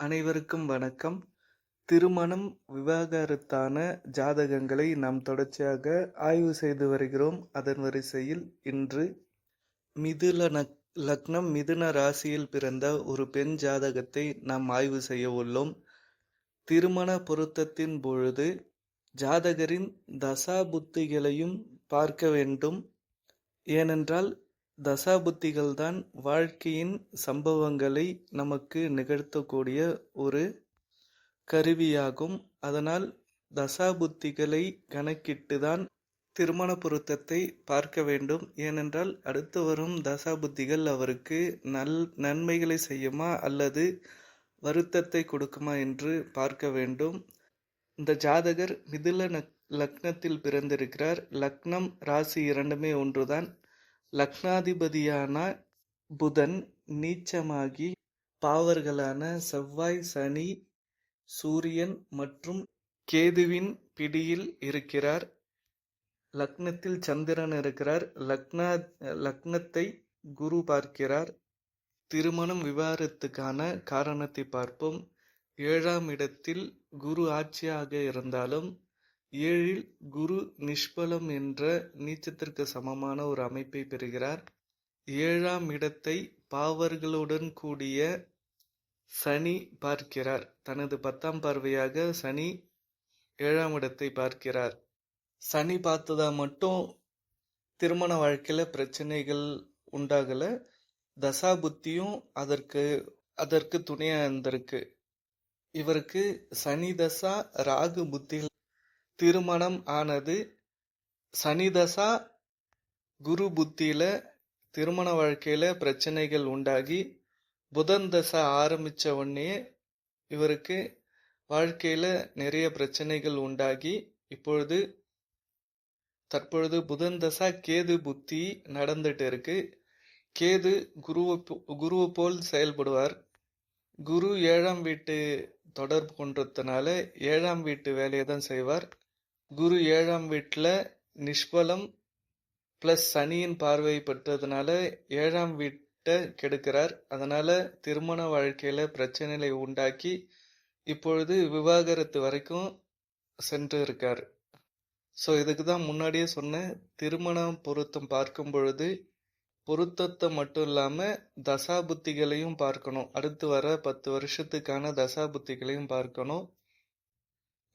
அனைவருக்கும் வணக்கம். திருமணம், விவாகரத்தான ஜாதகங்களை நாம் தொடர்ச்சியாக ஆய்வு செய்து வருகிறோம். அதன் வரிசையில் இன்று மிதுன லக்னம், மிதுன ராசியில் பிறந்த ஒரு பெண் ஜாதகத்தை நாம் ஆய்வு செய்ய உள்ளோம். திருமண பொருத்தத்தின் பொழுது ஜாதகரின் தசா புத்திகளையும் பார்க்க வேண்டும். ஏனென்றால் தசாபுத்திகள் தான் வாழ்க்கையின் சம்பவங்களை நமக்கு நிகழ்த்தக்கூடிய ஒரு கருவியாகும். அதனால் தசாபுத்திகளை கணக்கிட்டுதான் திருமண பொருத்தத்தை பார்க்க வேண்டும். ஏனென்றால் அடுத்து வரும் தசாபுத்திகள் அவருக்கு நல் நன்மைகளை செய்யுமா அல்லது வருத்தத்தை கொடுக்குமா என்று பார்க்க வேண்டும். இந்த ஜாதகர் மிதுன லக்னத்தில் பிறந்திருக்கிறார். லக்னம், ராசி இரண்டுமே ஒன்றுதான். லக்னாதிபதியான புதன் நீச்சமாகி பாவர்களான செவ்வாய், சனி, சூரியன் மற்றும் கேதுவின் பிடியில் இருக்கிறார். லக்னத்தில் சந்திரன் இருக்கிறார். லக்னா லக்னத்தை குரு பார்க்கிறார். திருமணம், விவாகரத்துக்கான காரணத்தை பார்ப்போம். ஏழாம் இடத்தில் குரு ஆட்சியாக இருந்தாலும் ஏழில் குரு நிஷ்பலம் என்ற நீச்சத்திற்கு சமமான ஒரு அமைப்பை பெறுகிறார். ஏழாம் இடத்தை பாவர்களுடன் கூடிய சனி பார்க்கிறார். தனது பத்தாம் பார்வையாக சனி ஏழாம் இடத்தை பார்க்கிறார். சனி பார்த்ததா மட்டும் திருமண வாழ்க்கையில் பிரச்சனைகள் உண்டாகல. தசாபுத்தியும் அதற்கு அதற்கு துணையாக இருந்திருக்கு. இவருக்கு சனி தசா, ராகு புத்தியில் திருமணம் ஆனது. சனிதசா குரு புத்தியில திருமண வாழ்க்கையில பிரச்சனைகள் உண்டாகி புதன் தசை ஆரம்பித்த உடனே இவருக்கு வாழ்க்கையில் நிறைய பிரச்சனைகள் உண்டாகி இப்பொழுது தற்பொழுது புதன் தசா கேது புத்தி நடந்துட்டு இருக்கு. கேது குருவை குருவை போல் செயல்படுவார். குரு ஏழாம் வீட்டு தொடர்பு கொண்டதுனால ஏழாம் வீட்டு வேலையை தான் செய்வார். குரு ஏழாம் வீட்டில் நிஷ்பலம் ப்ளஸ் சனியின் பார்வை பெற்றதுனால ஏழாம் வீட்டை கெடுக்கிறார். அதனால திருமண வாழ்க்கையில பிரச்சனைகளை உண்டாக்கி இப்பொழுது விவாகரத்து வரைக்கும் சென்று இருக்கார். ஸோ இதுக்கு தான் முன்னாடியே சொன்னேன் திருமணம் பொருத்தம் பார்க்கும் பொழுது பொருத்தத்தை மட்டும் இல்லாமல் தசாபுத்திகளையும் பார்க்கணும். அடுத்து வர பத்து வருஷத்துக்கான தசாபுத்திகளையும் பார்க்கணும்.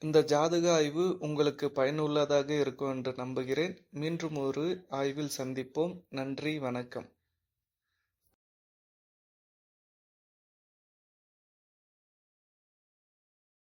இந்த ஜாதக ஆய்வு உங்களுக்கு பயனுள்ளதாக இருக்கும் என்று நம்புகிறேன். மீண்டும் ஒரு ஆய்வில் சந்திப்போம். நன்றி, வணக்கம்.